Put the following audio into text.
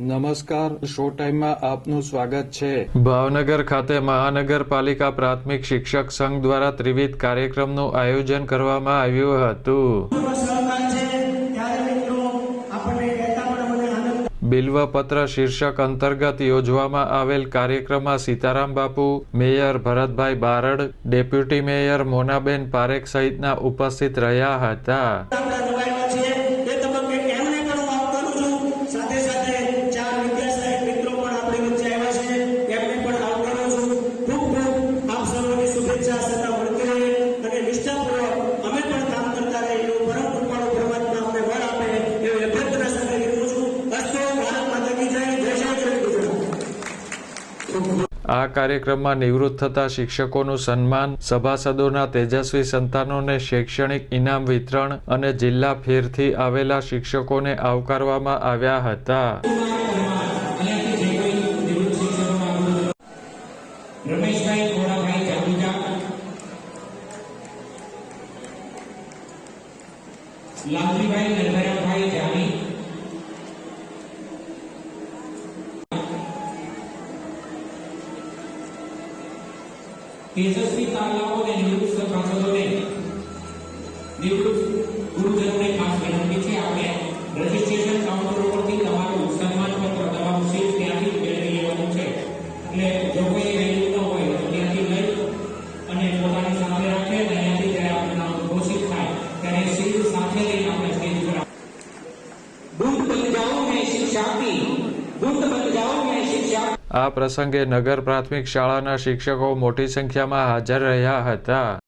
નમસ્કાર, શો ટાઈમમાં આપનું સ્વાગત છે. ભાવનગર ખાતે મહાનગરપાલિકા પ્રાથમિક શિક્ષક સંઘ દ્વારા ત્રિવિધ કાર્યક્રમનું આયોજન કરવામાં આવ્યું હતું. બિલ્વપત્ર શીર્ષક અંતર્ગત યોજવામાં આવેલ કાર્યક્રમમાં Sitaram Bapu, mayor Bharatbhai Barad, deputy mayor Monaben Parekh સહિતના ઉપસ્થિત રહ્યા હતા. આ કાર્યક્રમમાં નિવૃત્ત થતા શિક્ષકોનું સન્માન, સભાસદોના તેજસ્વી સંતાનોને શૈક્ષણિક ઇનામ વિતરણ અને જિલ્લા ફેરથી આવેલા શિક્ષકોને આવકારવામાં આવ્યા હતા. લાલજીભાઈ નરભરાભાઈ જાની તેજસ્વી તાલાઓ અને નિવૃત્ત સભાસદોને નિવૃત્ત ગુરુજનોને ખાસ વિનંતી છે. આપણે રજીસ્ટ્રેશન કાઉન્ટર ઉપરથી તમારું સન્માનપત્ર, તમારું સીટ ત્યાંથી મેળવી લેવાનું છે. એટલે જો કોઈ વેલ્યુ ન હોય તો ત્યાંથી લઈ અને પોતાની આ પ્રસંગે નગર પ્રાથમિક શાળાના શિક્ષકો મોટી સંખ્યામાં હાજર રહ્યા હતા.